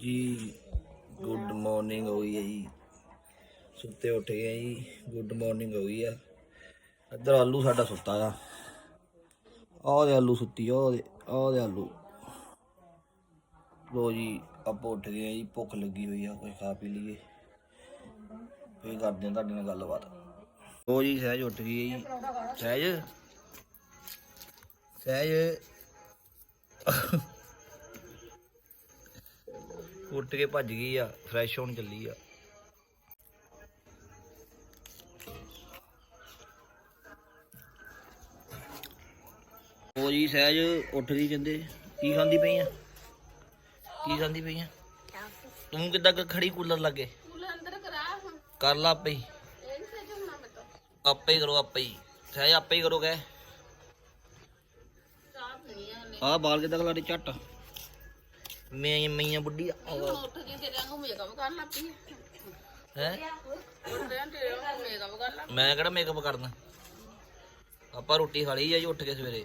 ਜੀ good morning ਹੋਈ ਹੈ ਜੀ। ਸੁੱਤੇ ਉੱਠ ਗਏ ਜੀ ਗੁੱਡ ਮਾਰਨਿੰਗ ਹੋਈ ਆ। ਇੱਧਰ ਆਲੂ ਸਾਡਾ ਸੁੱਤਾ ਆ ਆਹ ਦੇ ਆਲੂ ਸੁੱਤੀ ਆਹ ਦੇ ਆਹ ਦੇ ਆਲੂ। ਲੋ ਜੀ, ਆਪਾਂ ਉੱਠ ਗਏ ਆ ਜੀ, ਭੁੱਖ ਲੱਗੀ ਹੋਈ ਆ, ਕੋਈ ਖਾ ਪੀ ਲਈਏ। ਫੇਰ ਕਰਦੇ ਆ ਤੁਹਾਡੇ ਨਾਲ ਗੱਲਬਾਤ। ਲੋ ਜੀ, ਸਹਿਜ ਉੱਠ ਗਈ ਹੈ ਜੀ। ਸਹਿਜ? ਸਹਿਜ? ਉੱਠ ਕੇ ਭੱਜ ਗਈ ਆ ਫਰੈਸ਼ ਹੋਣ ਚੱਲੀ ਆ। ਉਹ ਜੀ ਸਹਿਜ ਉੱਠ ਗਈ ਕਹਿੰਦੇ ਕੀ ਖਾਂਦੀ ਪਈ ਆ? ਕੀ ਖਾਂਦੀ ਪਈ ਆ? ਤੂੰ ਕਿੱਦਾਂ ਖੜੀ ਕੂਲਰ ਲੱਗੇ? ਕਰ ਲਾ ਆਪੇ ਹੀ। ਆਪੇ ਹੀ ਕਰੋ ਆਪੇ ਹੀ। ਸਹਿਜ ਆਪੇ ਹੀ ਕਰੋ ਗਏ ਆ ਬਾਲ ਕਿੱਦਾਂ ਖਲਾੜੇ ਝੱਟ। ਮੈਂ ਮਈਆਂ ਬੁੱਢੀ ਆ। ਉੱਠ ਕੇ ਤੇਰੇ ਵਾਂਗੂ ਮੇਕਅਪ ਕਰਨ ਲੱਗ ਪਈ ਹੈ? ਉੱਠਦੇ ਤੇਰੇ ਵਾਂਗੂ ਮੇਕਅਪ ਕਰਨ ਲੱਗ ਮੈਂ ਕਿਹੜਾ ਮੇਕਅਪ ਕਰਦਾ ਆਪਾਂ ਰੋਟੀ ਖਾ ਲਈ ਆ ਜੀ ਉੱਠ ਕੇ ਸਵੇਰੇ।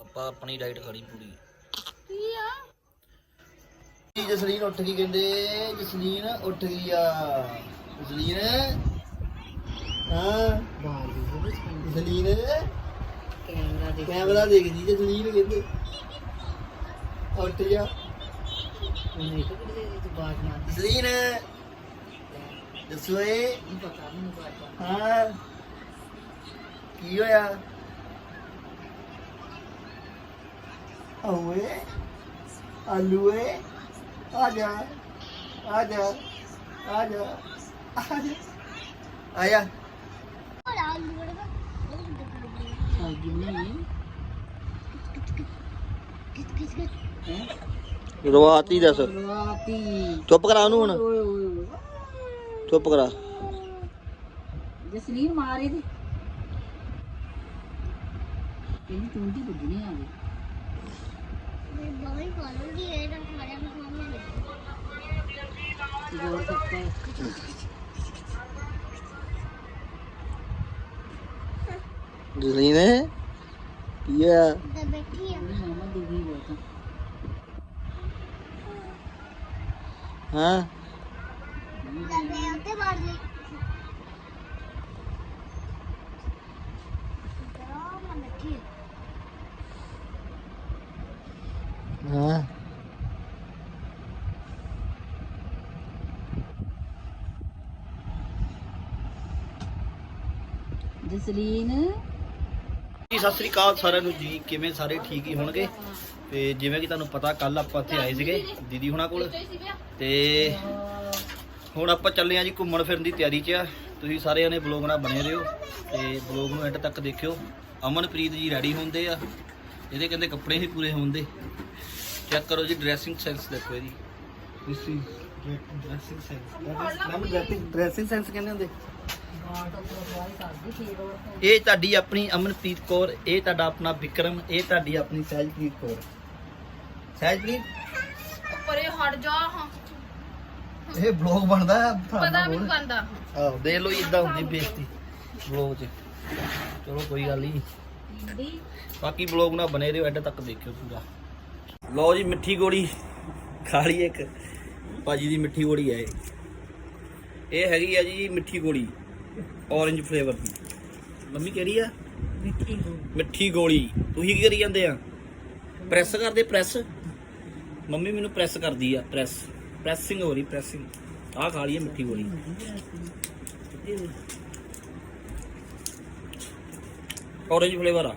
ਆਪਾਂ ਆਪਣੀ ਡਾਈਟ ਖਾਣੀ ਪੂਰੀ। ਕੀ ਆ? ਜੀ ਜਸਲੀਨ ਉੱਠ ਗਈ ਕਹਿੰਦੇ ਜਸਲੀਨ ਉੱਠ ਗਈ ਆ। ਜਸਲੀਨ? ਹਾਂ? ਜਸਲੀਨ? ਕੈਮਰਾ ਦੇ ਕੈਮਰਾ ਦੇਖਦੀ ਜਸਲੀਨ ਕਹਿੰਦੇ। ਉੱਠ ਜਾ। ਮੇਕਅਪ ਦੇ ਦੇ ਤੂੰ ਬਾਤ ਮਾਰ ਜਸਲੀਨ ਦਸੋਏ ਨਹੀਂ ਪਤਾ ਮੈਨੂੰ ਬਾਤ ਹਾਂ। ਕੀ ਹੋਇਆ? ਓਏ ਆਲੂਏ ਆ ਜਾ ਆ ਜਾ ਆ ਜਾ ਆ ਜਾ। ਆਇਆ। ਰਵਾਤੀ ਦੱਸ। ਰਾਤੀ ਚੁੱਪ ਕਰਾ ਉਹਨੂੰ ਹੁਣ। ਓਏ ਓਏ ਓਏ। ਚੁੱਪ ਕਰਾ। ਜਸਲੀਨ ਮਾਰੇ ਦੇ ਇਹਦੀ ਚੁੰਡੀ ਵੱਜਣੀ ਆ ਗਈ ਜੋਰ ਸਕਤਾ ਹੈ। ਜਸਲੀਨ ਕੀ ਆ ਉਹਦੀ ਮਾਮਾ ਦੁਖੀ ਬਹੁਤ। ਆ ਹਾਂ। ਹਾਂ। ਜਸਲੀਨ। ਜੀ, ਸਤਿ ਸ੍ਰੀ ਅਕਾਲ ਸਾਰਿਆਂ ਨੂੰ ਜੀ। ਕਿਵੇਂ ਸਾਰੇ ਠੀਕ ਹੀ ਹੋਣਗੇ? ਤੇ ਜਿਵੇਂ ਕਿ ਤੁਹਾਨੂੰ ਪਤਾ ਕੱਲ ਆਪਾਂ ਇੱਥੇ ਆਏ ਸੀਗੇ ਦੀਦੀ ਹੁਣਾਂ ਕੋਲ। ਤੇ ਹੁਣ ਆਪਾਂ ਚੱਲੇ ਆ ਜੀ ਘੁੰਮਣ ਫਿਰਨ ਦੀ ਤਿਆਰੀ 'ਚ ਆ। ਤੁਸੀਂ ਸਾਰੇ ਜਣੇ ਬਲੌਗ ਨਾਲ ਬਣੇ ਰਹੋ ਤੇ ਬਲੌਗ ਨੂੰ ਐਂਡ ਤੱਕ ਦੇਖਿਓ। ਅਮਨਪ੍ਰੀਤ ਜੀ ਰੈਡੀ ਹੁੰਦੇ ਆ। ਇਹਦੇ ਕਹਿੰਦੇ ਕੱਪੜੇ ਹੀ ਪੂਰੇ ਹੁੰਦੇ ਚੈੱਕ ਕਰੋ ਜੀ ਡਰੈਸਿੰਗ ਸੈਂਸ ਦੇਖੋ ਇਹਦੀ। This is dressing sense dressing sense ਕਹਿੰਦੇ ਹੁੰਦੇ? ਇਹ ਤੁਹਾਡੀ ਆਪਣੀ ਅਮਨਪ੍ਰੀਤ ਕੌਰ ਇਹ ਤੁਹਾਡਾ ਆਪਣਾ ਵਿਕਰਮ ਇਹ ਤੁਹਾਡੀ ਆਪਣੀ ਸਹਿਜਪ੍ਰੀਤ ਕੌਰ। ਸਹਿਜਪ੍ਰੀਤ ਪਰੇ ਹਟ ਜਾ ਹਾਂ। ਇਹ ਬਲੌਗ ਬਣਦਾ ਹੈ ਪਤਾ ਵੀ ਬੰਦਾ ਆਹ ਦੇਖ ਲਓ ਇਦਾਂ ਹੁੰਦੀ ਬੇਇੱਜ਼ਤੀ ਬਲੌਗ 'ਚ। ਚਲੋ ਕੋਈ ਗੱਲ ਨਹੀਂ। ਬਾਕੀ ਬਲੌਗ ਨਾਲ ਬਨੇ ਰਹੋ ਐਡ ਤੱਕ ਦੇਖਿਓ ਪੂਰਾ। ਲਓ ਜੀ ਮਿੱਠੀ ਗੋਲੀ। ਖਾ ਲਈ ਇੱਕ। ਭਾਜੀ ਦੀ ਮਿੱਠੀ ਗੋਲੀ ਹੈ ਇਹ। ਇਹ ਹੈਗੀ ਆ ਜੀ ਮਿੱਠੀ ਗੋਲੀ ਔਰੇਂਜ ਫਲੇਵਰ ਦੀ। ਮੰਮੀ ਕਹਿ ਰਹੀ ਆ? ਮਿੱਠੀ ਮਿੱਠੀ ਗੋਲੀ। ਤੁਸੀਂ ਕੀ ਕਰੀ ਜਾਂਦੇ ਆ? ਪ੍ਰੈਸ ਕਰਦੇ ਪ੍ਰੈਸ ਮੰਮੀ ਮੈਨੂੰ ਪ੍ਰੈਸ ਕਰਦੀ ਆ ਪ੍ਰੈਸ ਪ੍ਰੈਸਿੰਗ ਹੋ ਰਹੀ ਪ੍ਰੈਸਿੰਗ ਆਹ ਖਾ ਲਈ ਆ ਮਿੱਠੀ ਗੋਲੀ। ਔਰੇਂਜ ਫਲੇਵਰ ਆ।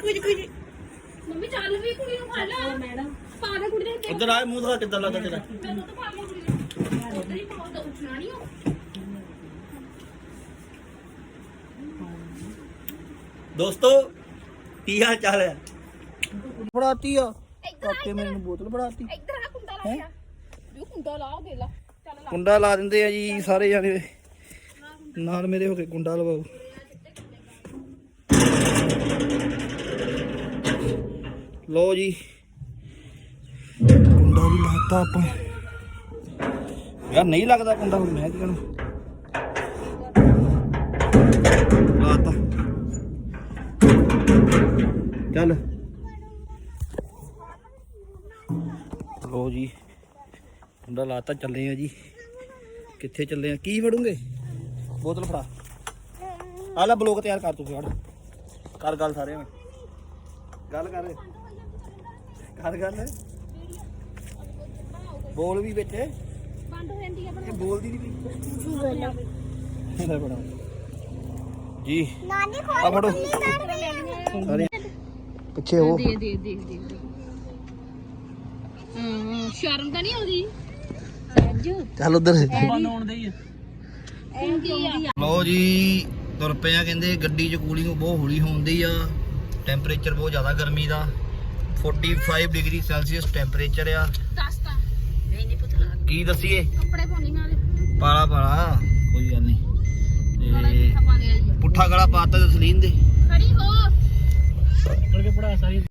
ਕੁਝ ਕੁਝ। ਮੰਮੀ ਚੱਲ ਵੀ ਕੁੜੀ ਨੂੰ ਖਾ ਲੈ। ਮੈਡਮ ਪਾ ਦੇ ਕੁੜੀ ਦੇ ਉਧਰ ਆ ਮੂੰਹ ਦਾ ਕਿੱਦਾਂ ਲੱਗਦਾ ਤੇਰਾ। ਮੈਨੂੰ ਤਾਂ ਪਾ ਦੇ ਕੁੜੀ ਦੇ ਉਧਰ ਹੀ ਪਾਉ ਤਾਂ ਉੱਠਣਾ ਨਹੀਂ ਹੋ ਦੋਸਤੋ ਕੀ ਹਾਲ ਚਾਲ ਹੈ? ਆ ਕਾਕੇ ਮੈਨੂੰ ਬੋਤਲ ਫੜਾਤੀ ਇੱਧਰ ਆ ਕੁੰਡਾ ਲਾ ਗਿਆ ਜੋ ਕੁੰਡਾ ਲਾਓ ਦੇ ਲਾ। ਚੱਲ ਲਾ। ਕੁੰਡਾ ਲਾ ਦਿੰਦੇ ਆ ਜੀ ਸਾਰੇ ਜਾਣੇ। ਨਾਲ ਮੇਰੇ ਹੋ ਕੇ ਕੁੰਡਾ ਲਵਾਓ। ਲੋ ਜੀ। ਕੁੰਡਾ ਵੀ ਲਾਤਾ ਆਪਾਂ। ਯਾਰ ਨਹੀਂ ਲੱਗਦਾ ਕੁੰਡਾ ਹੁਣ ਮੈਂ ਕੀ ਕਰਾਂ? ਲਾਤਾ। ਚੱਲ। ਲੋ ਜੀ ਮੁੰਡਾ ਲਾਤਾ ਚੱਲੇ ਆ ਜੀ। ਕਿੱਥੇ ਚੱਲੇ ਆ? ਕੀ ਫੜੂਗੇ ਬੋਤਲ ਫੜਾ। ਆ ਲੈ ਬਲੋਕ ਤਿਆਰ ਕਰ ਤੂੰ ਫੜ ਕਰ ਗੱਲ ਸਾਰਿਆਂ ਨਾਲ ਗੱਲ ਕਰ। ਕਰ। ਗੱਲ ਬੋਲ ਵੀ ਵਿੱਚ। ਇਹ ਬੰਦ ਹੋ ਜਾਂਦੀ ਆ ਬੋਲਦੀ ਨਹੀਂ ਵੀ ਇਹਦਾ ਬੜਾ ਜੀ। ਨਾਨੀ ਆ ਫੜੋ। ਸਾਰੇ। ਪਿੱਛੇ ਹੋ। ਦੇ ਦੇ ਦੇ ਦੇ। ਹੂੰ ਸ਼ਰਮ ਤਾਂ ਨਹੀਂ ਆਉਂਦੀ? ਰਾਜੂ ਚੱਲ ਉਧਰ। ਕੀ ਆ। ਲੋ ਜੀ ਤੁਰ ਕਹਿੰਦੇ ਗੱਡੀ 'ਚ ਕੂਲਿੰਗ ਬਹੁਤ ਹੌਲੀ ਹੁੰਦੀ ਆ। ਟੈਂਪਰੇਚਰ ਬਹੁਤ ਜ਼ਿਆਦਾ ਗਰਮੀ ਦਾ। 45 ਡਿਗਰੀ ਸੈਲਸੀਅਸ ਟੈਂਪਰੇਚਰ ਆ। ਦੱਸ ਤਾਂ। ਨਹੀਂ ਨਹੀਂ ਪੁੱਤ ਲਾ ਕੀ ਦਸੀਏ? ਕੱਪੜੇ ਪਾਉਣੀ ਨਾਲ। ਪਾਲਾ ਪਾਲਾ ਕੋਈ ਗੱਲ ਨਹੀਂ। ਤੇ ਪੁੱਠਾ ਗਲਾ ਪਾਤਾ ਤਸਲੀਨ ਦੇ। ਖੜੀ ਹੋ।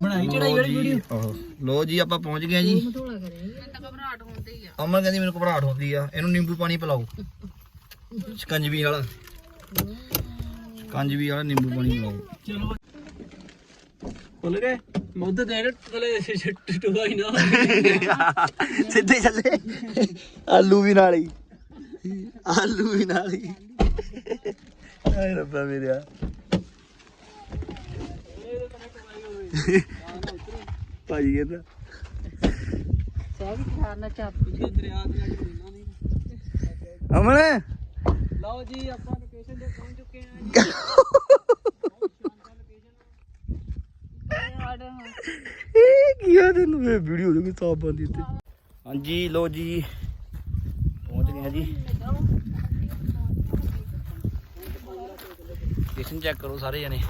ਬਣਾਈ ਚੜਾਈ ਵਾਲੀ ਵੀਡੀਓ। ਲੋ ਜੀ ਆਪਾਂ ਪਹੁੰਚ ਗਏ ਜੀ। ਥੋੜਾ ਕਰੇ ਮੈਨੂੰ ਤਾਂ ਘਬਰਾਹਟ ਹੁੰਦੀ ਆ। ਅਮਨ ਕਹਿੰਦੀ ਮੈਨੂੰ ਘਬਰਾਹਟ ਹੁੰਦੀ ਆ। ਇਹਨੂੰ ਨਿੰਬੂ ਪਾਣੀ ਪਿਲਾਓ। ਸ਼ਿਕੰਜਵੀ ਵਾਲਾ। ਸ਼ਿਕੰਜਵੀ ਵਾਲਾ ਨਿੰਬੂ ਪਾਣੀ ਪਿਲਾਓ। ਭੁੱਲ ਗਏ? ਮੁੱਦ ਦੇ ਤਲੇ ਟੁੱਟੂਗਾ ਹੀ ਨਾ ਸਿੱਧੇ ਚੱਲੇ। ਆਲੂ ਵੀ ਨਾਲ ਹੀ। ਆਲੂ ਵੀ ਨਾਲ ਹੀ। ਆਏ ਰੱਬਾ ਮੇਰਿਆ ਭਾਈ ਕਹਿੰਦਾ। ਸਹਿਜ ਖਾਣਾ ਚਾਪ ਦਰਿਆ ਦੇ ਨਾਲ ਮਿਲਣਾ ਨਹੀਂ ਅਮਨ। ਲਓ ਜੀ ਆਪਾਂ ਲੋਕੇਸ਼ਨ ਤੇ ਪਹੁੰਚ ਚੁੱਕੇ ਹਾਂ ਇਹ ਕੀ ਆ ਤੈਨੂੰ? ਇਹ ਵੀਡੀਓ ਦੇ ਸਾਫ਼ ਬੰਦੀ ਤੇ ਹਾਂਜੀ ਲੋ ਜੀ ਪਹੁੰਚ ਗਏ ਹਾਂ ਜੀ। ਸਟੇਸ਼ਨ ਚੈੱਕ ਕਰੋ ਸਾਰੇ ਜਣੇ।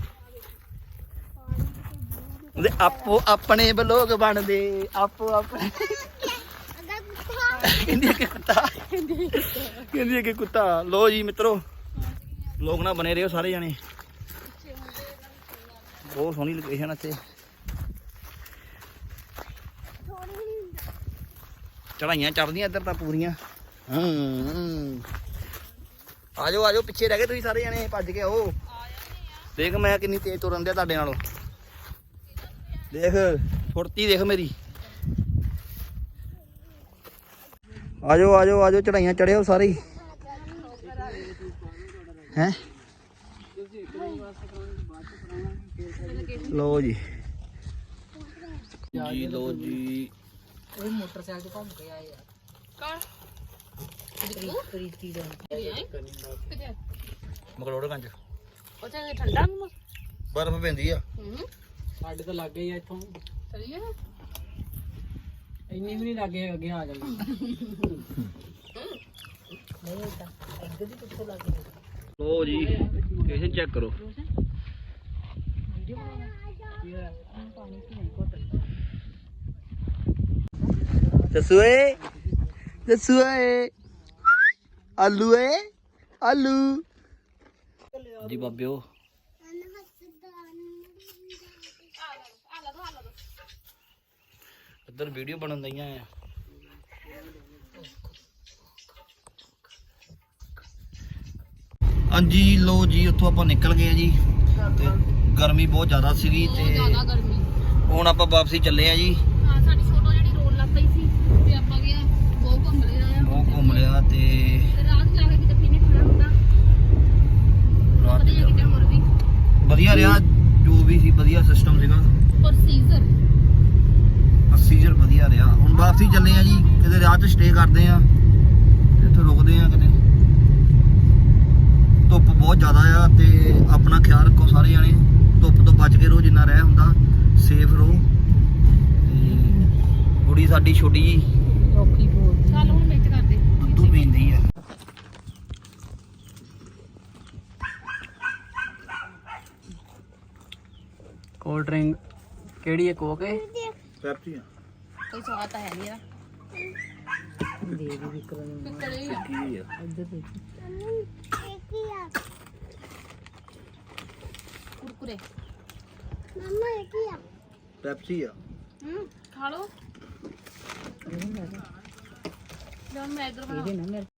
ਉਹਦੇ ਆਪੋ ਆਪਣੇ ਬਲੋਗ ਬਣਦੇ, ਆਪੋ ਆਪਣੇ ਕਹਿੰਦੀ ਆ ਕਿ ਕੁੱਤਾ। ਕਹਿੰਦੀ ਆ ਕਿ ਕੁੱਤਾ। ਲੋ ਜੀ ਮਿੱਤਰੋ ਲੋਕ ਨਾ ਬਨੇ ਰਹੋ ਸਾਰੇ ਜਾਣੇ। ਬਹੁਤ ਸੋਹਣੀ ਲੋਕੇਸ਼ਨ ਇੱਥੇ। ਚੜਾਈਆਂ ਚੜਦੀਆਂ ਇੱਧਰ ਤਾਂ ਪੂਰੀਆਂ। ਹੂੰ ਆਜੋ ਆਜੋ ਪਿੱਛੇ ਰਹਿ ਗਏ ਤੁਸੀਂ ਸਾਰੇ ਜਣੇ, ਭੱਜ ਕੇ ਆਓ। ਦੇਖ ਮੈਂ ਕਿੰਨੀ ਤੇਜ਼ ਤੁਰਨ ਦੇ ਤੁਹਾਡੇ ਨਾਲੋਂ। ਦੇਖ ਫੁਰਤੀ ਦੇਖ ਮੇਰੀ। ਆਜੋ ਆਜੋ ਆਜੋ ਚੜਾਈਆਂ ਚੜਿਓ ਸਾਰੇ। ਹੈ? ਲੋ ਜੀ। ਜੀ ਲੋ ਜੀ। ਉਹ ਮੋਟਰਸਾਈਕਲ ਤੇ ਘੁੰਮ ਕੇ ਆਏ ਆ। ਪ੍ਰੀਤੀ ਦਾ। ਮਕਰੋੜਗੰਜ ਉੱਥੇ ਠੰਡਾ ਨੂੰ ਬਰਫ਼ ਪੈਂਦੀ ਆ। ਹੂੰ। ਸਾਡੇ ਤਾਂ ਲੱਗੇ ਹੀ ਆ ਇੱਥੋਂ। ਸਹੀ ਹੈ ਇੰਨੀ ਵੀ ਨਹੀਂ ਲੱਗੇ ਅੱਗੇ ਆ ਜਾਂਦੇ ਲੋ ਜੀ ਚੈੱਕ ਕਰੋ। ਦਸੂਏ? ਦਸੂਏ? ਆਲੂ ਏ ਆਲੂ? ਜੀ ਬਾਬਿਓ ਇੱਧਰ ਵੀਡੀਓ ਬਣਨ ਦਈਆਂ ਆ। ਹਾਂਜੀ ਲੋ ਜੀ ਉੱਥੋਂ ਆਪਾਂ ਨਿਕਲ ਗਏ ਆ ਜੀ। ਤੇ ਗਰਮੀ ਬਹੁਤ ਜ਼ਿਆਦਾ ਸੀਗੀ ਤੇ ਜ਼ਿਆਦਾ ਗਰਮੀ। ਹੁਣ ਆਪਾਂ ਵਾਪਸੀ ਚੱਲੇ ਆ ਜੀ। ਹਾਂ ਸਾਡੀ ਫੋਟੋ ਜਿਹੜੀ ਰੋਣ ਲੱਗ ਪਈ ਸੀ ਤੇ ਆਪਾਂ ਗਿਆ ਬਹੁਤ ਘੁੰਮ ਲਿਆ ਆ। ਉਹ ਘੁੰਮ ਲਿਆ ਤੇ ਤੇ ਰਾਤ ਜਾ ਕੇ ਕਿਤੇ ਪੀਣੇ ਖਾਣਾ ਹੁੰਦਾ? ਰਾਤ ਵਧੀਆ ਕਿਤੇ ਹੋਰ ਵੀ? ਵਧੀਆ ਰਿਹਾ ਜੋ ਵੀ ਸੀ ਵਧੀਆ ਸਿਸਟਮ ਸੀਗਾ। ਪ੍ਰੋਸੀਜਰ ਪ੍ਰੋਸੀਜਰ ਵਧੀਆ ਰਿਹਾ। ਹੁਣ ਵਾਪਸੀ ਚੱਲੇ ਆ ਜੀ ਕਿਤੇ ਰਾਤ ਚ ਸਟੇ ਕਰਦੇ ਆ ਇੱਥੇ ਰੁਕਦੇ ਆ ਕਿਤੇ। ਧੁੱਪ ਬਹੁਤ ਜ਼ਿਆਦਾ ਆ ਤੇ ਆਪਣਾ ਖਿਆਲ ਰੱਖੋ ਸਾਰੇ ਜਾਣੇ ਧੁੱਪ ਤੋਂ ਬਚ ਕੇ ਰਹੋ ਜਿੰਨਾ ਰਹਿ ਹੁੰਦਾ ਸੇਫ ਰਹੋ ਤੇ ਕੁੜੀ ਸਾਡੀ ਛੋਟੀ ਜੀ। ਔਖੀ ਬੋਲ ਚੱਲ ਹੁਣ ਵਿੱਚ ਕਰ ਦੇ ਦੁੱਧੂ ਪੀਂਦੀ ਆ। ਕੋਲਡ ਡਰਿੰਕ ਕਿਹੜੀ ਹੈ ਕੋਕ ਹੈ ਪੈਪਸੀ ਆ ਕੋਈ ਸਵਾਦ ਤਾਂ ਹੈ ਨਹੀਂ ਇਹਦਾ। ਦੇ ਦੀ ਵਿਕਰਨ ਕਿੱਕੜੇ ਆ ਕੀ ਆ ਇੱਧਰ ਦੇਖ ਕੁਰਕੁਰੇ। ਪੈਪਸੀ ਆ ਹੂੰ ਖਾ ਲਓ। ਜਦੋਂ ਮੈਂ ਇਧਰ ਬਣਾ ਇਹਦੇ ਨਾਲ